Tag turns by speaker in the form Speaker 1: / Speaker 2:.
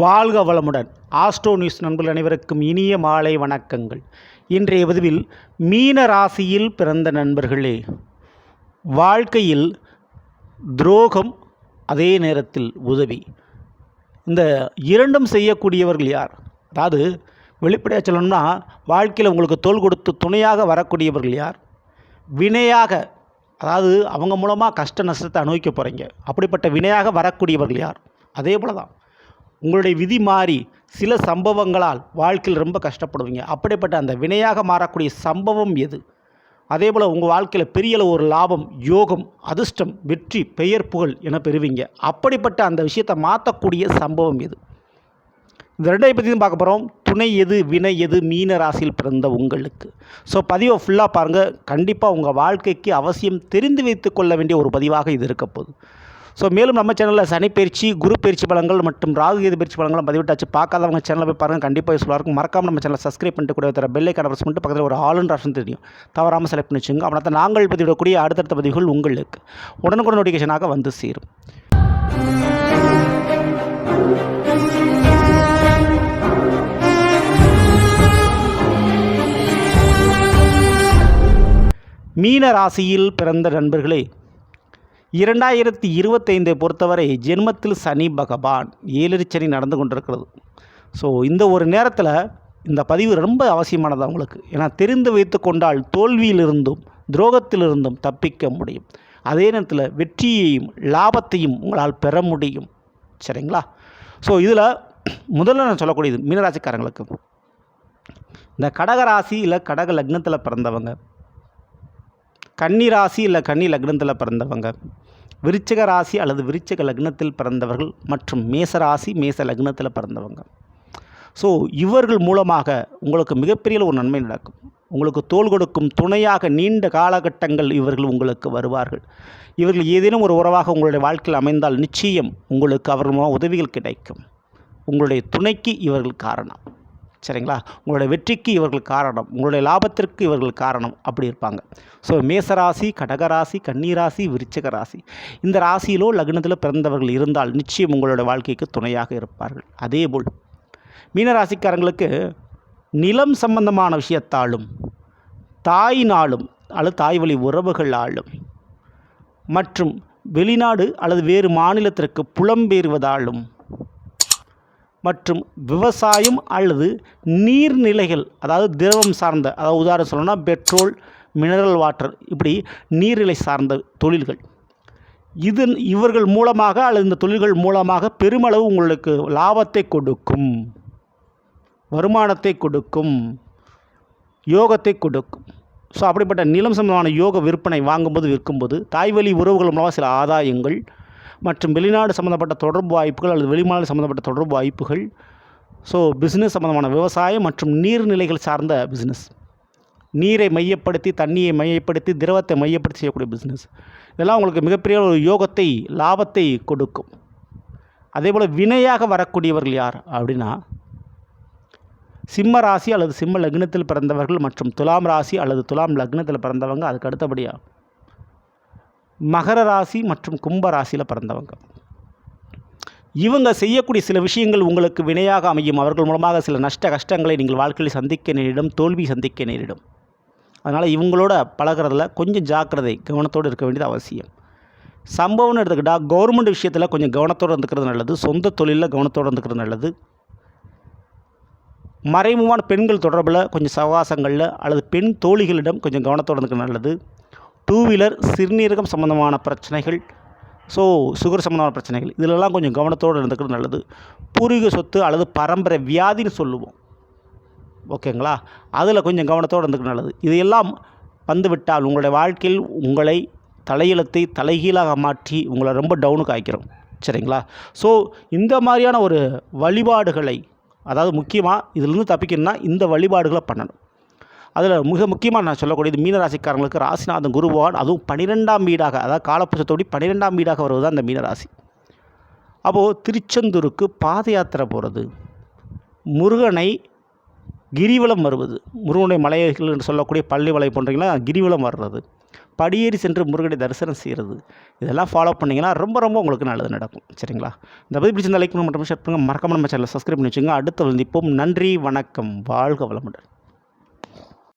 Speaker 1: வாழ்க வளமுடன். Astro news நண்பர்கள் அனைவருக்கும் இனிய மாலை வணக்கங்கள். இன்றைய பதிவில் மீன ராசியில் பிறந்த நண்பர்களே வாழ்க்கையில் துரோகம் அதே நேரத்தில் உதவி. இந்த இரண்டும் செய்யக்கூடியவர்கள் யார்? அதாவது வெளிப்படையாக சொல்லணும்னா வாழ்க்கையில் உங்களுக்கு தோள் கொடுத்து துணையாக வரக்கூடியவர்கள் யார்? வினையாக அதாவது அவங்க மூலமாக கஷ்ட நஷ்டத்தை அனுபவிக்க போகிறீங்க அப்படிப்பட்ட வினையாக வரக்கூடியவர்கள் யார்? அதே போல தான் உங்களுடைய விதி மாறி சில சம்பவங்களால் வாழ்க்கையில் ரொம்ப கஷ்டப்படுவீங்க. அப்படிப்பட்ட அந்த வினையாக மாறக்கூடிய சம்பவம் எது? அதே போல் உங்கள் வாழ்க்கையில் பெரிய அளவு ஒரு லாபம் யோகம் அதிர்ஷ்டம் வெற்றி பெயர் புகழ் என பெறுவீங்க. அப்படிப்பட்ட அந்த விஷயத்தை மாற்றக்கூடிய சம்பவம் எது? இந்த ரெண்டையும் பற்றி பார்க்க போகிறோம் துணை எது வினை எது மீன ராசியில் பிறந்த உங்களுக்கு. ஸோ பதிவை ஃபுல்லாக பாருங்கள் கண்டிப்பாக உங்கள் வாழ்க்கைக்கு அவசியம் தெரிந்து வைத்து கொள்ள வேண்டிய ஒரு பதிவாக இது இருக்க போகுது. ஸோ மேலும் நம்ம சேனலில் சனி பயிற்சி குரு பயிற்சி பலங்கள் மற்றும் ராகு கேது பயிற்சி பலங்களும் பதிவிட்டாச்சு. பார்க்காதவங்க சேனலில் போய் பாருங்கள் கண்டிப்பாக யூஸ்ஃபுல்லாக இருக்கும். மறக்காமல் நம்ம சேனலை சப்ஸ்கிரைப் பண்ணிட்டு கூட தர பெல்லை கனவர்ஸ் பண்ணிட்டு பக்கத்தில் ஒரு ஆளுன்ற ஆப்ஷன் தெரியும். தவறாமல் செலக்ட் பண்ணி வச்சுங்க அப்படின்னா நாங்கள் பதிவிடக்கூடிய அடுத்தடுத்த பதிவுகள் உங்களுக்கு உடனுக்குடன் நோட்டிஃபிகேஷனாக வந்து சேரும். மீன ராசியில் பிறந்த நண்பர்களே இரண்டாயிரத்தி இருபத்தைந்தை பொறுத்தவரை ஜென்மத்தில் சனி பகவான் ஏழரை சனி நடந்து கொண்டிருக்கிறது. ஸோ இந்த ஒரு நேரத்தில் இந்த பதிவு ரொம்ப அவசியமானது அவங்களுக்கு. ஏன்னா தெரிந்து வைத்து கொண்டால் தோல்வியிலிருந்தும் துரோகத்திலிருந்தும் தப்பிக்க முடியும். அதே நேரத்தில் வெற்றியையும் லாபத்தையும் உங்களால் பெற முடியும். சரிங்களா? ஸோ இதில் முதல்ல நான் சொல்லக்கூடியது மீனராசிக்காரங்களுக்கு. இந்த கடகராசி இல்லை கடக லக்னத்தில் பிறந்தவங்க கன்னி ராசி இல்லை கன்னி லக்னத்தில் பிறந்தவங்க? விருச்சக ராசி அல்லது விருச்சக லக்னத்தில் பிறந்தவர்கள் மற்றும் மேச ராசி மேச லக்னத்தில் பிறந்தவங்க. ஸோ இவர்கள் மூலமாக உங்களுக்கு மிகப்பெரிய ஒரு நன்மை நடக்கும். உங்களுக்கு தோள் கொடுக்கும் துணையாக நீண்ட காலகட்டங்கள் இவர்கள் உங்களுக்கு வருவார்கள். இவர்கள் ஏதேனும் ஒரு உறவாக உங்களுடைய வாழ்க்கையில் அமைந்தால் நிச்சயம் உங்களுக்கு அவர்கள் உதவிகள் கிடைக்கும். உங்களுடைய துணைக்கு இவர்கள் காரணம். சரிங்களா? உங்களுடைய வெற்றிக்கு இவர்கள் காரணம் உங்களுடைய லாபத்திற்கு இவர்கள் காரணம் அப்படி இருப்பாங்க. ஸோ மேசராசி கடகராசி கன்னிராசி விருச்சக ராசி. இந்த ராசியிலோ லக்னத்தில் பிறந்தவர்கள் இருந்தால் நிச்சயம் உங்களுடைய வாழ்க்கைக்கு துணையாக இருப்பார்கள். அதேபோல் மீனராசிக்காரங்களுக்கு நிலம் சம்பந்தமான விஷயத்தாலும் தாயினாலும் அல்லது தாய் வழி உறவுகளாலும் மற்றும் வெளிநாடு அல்லது வேறு மாநிலத்திற்கு புலம்பெயர்வதாலும் மற்றும் விவசாயம் அல்லது நீர்நிலைகள் அதாவது திரவம் சார்ந்த அதாவது உதாரணம் சொல்லணும்னா பெட்ரோல் மினரல் வாட்டர் இப்படி நீர்நிலை சார்ந்த தொழில்கள். இது இவர்கள் மூலமாக அல்லது இந்த தொழில்கள் மூலமாக பெருமளவு உங்களுக்கு லாபத்தை கொடுக்கும். வருமானத்தை கொடுக்கும். யோகத்தை கொடுக்கும். ஸோ அப்படிப்பட்ட நிலம் சம்பந்தமான யோக விற்பனை வாங்கும்போது விற்கும்போது தாய்வழி உறவுகள் மூலமாக சில ஆதாயங்கள் மற்றும் வெளிநாடு சம்மந்தப்பட்ட தொடர்பு வாய்ப்புகள் அல்லது வெளிமாநில சம்மந்தப்பட்ட தொடர்பு வாய்ப்புகள். ஸோ பிஸ்னஸ் சம்மந்தமான விவசாயம் மற்றும் நீர்நிலைகள் சார்ந்த பிஸ்னஸ் நீரை மையப்படுத்தி தண்ணியை மையப்படுத்தி திரவத்தை மையப்படுத்தி செய்யக்கூடிய பிஸ்னஸ் இதெல்லாம் உங்களுக்கு மிகப்பெரிய ஒரு யோகத்தை லாபத்தை கொடுக்கும். அதே போல் வினையாக வரக்கூடியவர்கள் யார் அப்படின்னா சிம்ம ராசி அல்லது சிம்ம லக்னத்தில் பிறந்தவர்கள் மற்றும் துலாம் ராசி அல்லது துலாம் லக்னத்தில் பிறந்தவங்க அதுக்கு அடுத்தபடியாக மகர ராசி மற்றும் கும்ப ராசியில் பிறந்தவங்க. இவங்க செய்யக்கூடிய சில விஷயங்கள் உங்களுக்கு வினையாக அமையும். அவர்கள் மூலமாக சில நஷ்ட கஷ்டங்களை நீங்கள் வாழ்க்கையில் சந்திக்க நேரிடும் தோல்வி சந்திக்க நேரிடும். அதனால் இவங்களோட பழகிறதுல கொஞ்சம் ஜாக்கிரதை கவனத்தோடு இருக்க வேண்டியது அவசியம். சம்பவம்னு எடுத்துக்கிட்டால் கவர்மெண்ட் விஷயத்தில் கொஞ்சம் கவனத்தோடு இருந்துக்கிறது நல்லது. சொந்த தொழிலில் கவனத்தோடு இருந்துக்கிறது நல்லது. மறைமுகமான பெண்கள் தொடர்பில் கொஞ்சம் சவாசங்களில் அல்லது பெண் தோழிகளிடம் கொஞ்சம் கவனத்தோடு இருந்துக்கிறது நல்லது. டூ வீலர் சிறுநீரகம் சம்மந்தமான பிரச்சனைகள். ஸோ சுகர் சம்மந்தமான பிரச்சனைகள். இதிலெல்லாம் கொஞ்சம் கவனத்தோடு இருந்துக்கிறது நல்லது. பூர்வீக சொத்து அல்லது பரம்பரை வியாதின்னு சொல்லுவோம். ஓகேங்களா? அதில் கொஞ்சம் கவனத்தோடு இருந்துக்கிறது நல்லது. இதையெல்லாம் வந்துவிட்டால் உங்களுடைய வாழ்க்கையில் உங்களை தலையெழுத்தை தலைகீழாக மாற்றி உங்களை ரொம்ப டவுனுக்கு ஆக்கிறோம் சரிங்களா? ஸோ இந்த மாதிரியான ஒரு வழிபாடுகளை அதாவது முக்கியமாக இதிலிருந்து தப்பிக்கணும்னா இந்த வழிபாடுகளை பண்ணணும். அதில் மிக முக்கியமாக நான் சொல்லக்கூடியது மீனராசிக்காரங்களுக்கு ராசிநாதன் குரு பகவான் அதுவும் பன்னிரெண்டாம் வீடாக அதாவது காலப்புஷத்தோடி பன்னிரெண்டாம் வீடாக வருவது தான் அந்த மீனராசி. அப்போது திருச்செந்தூருக்கு பாத யாத்திரை போகிறது. முருகனை கிரிவலம் வருவது. முருகனுடைய மலைகள் என்று சொல்லக்கூடிய பள்ளி வலை போன்றீங்கன்னா கிரிவலம் வர்றது. படியேறி சென்று முருகனை தரிசனம் செய்கிறது. இதெல்லாம் ஃபாலோ பண்ணிங்கன்னா ரொம்ப ரொம்ப உங்களுக்கு நல்லது நடக்கும். சரிங்களா? இந்த பதிவு பிடிச்சிருந்தா லைக் பண்ண மட்டும் ஷேர் பண்ணுங்கள் மறக்காம நம்ம சேனலை சப்ஸ்கிரைப் பண்ணி வச்சுங்க அடுத்த வந்திப்போம். நன்றி வணக்கம். வாழ்க வளமுடன்.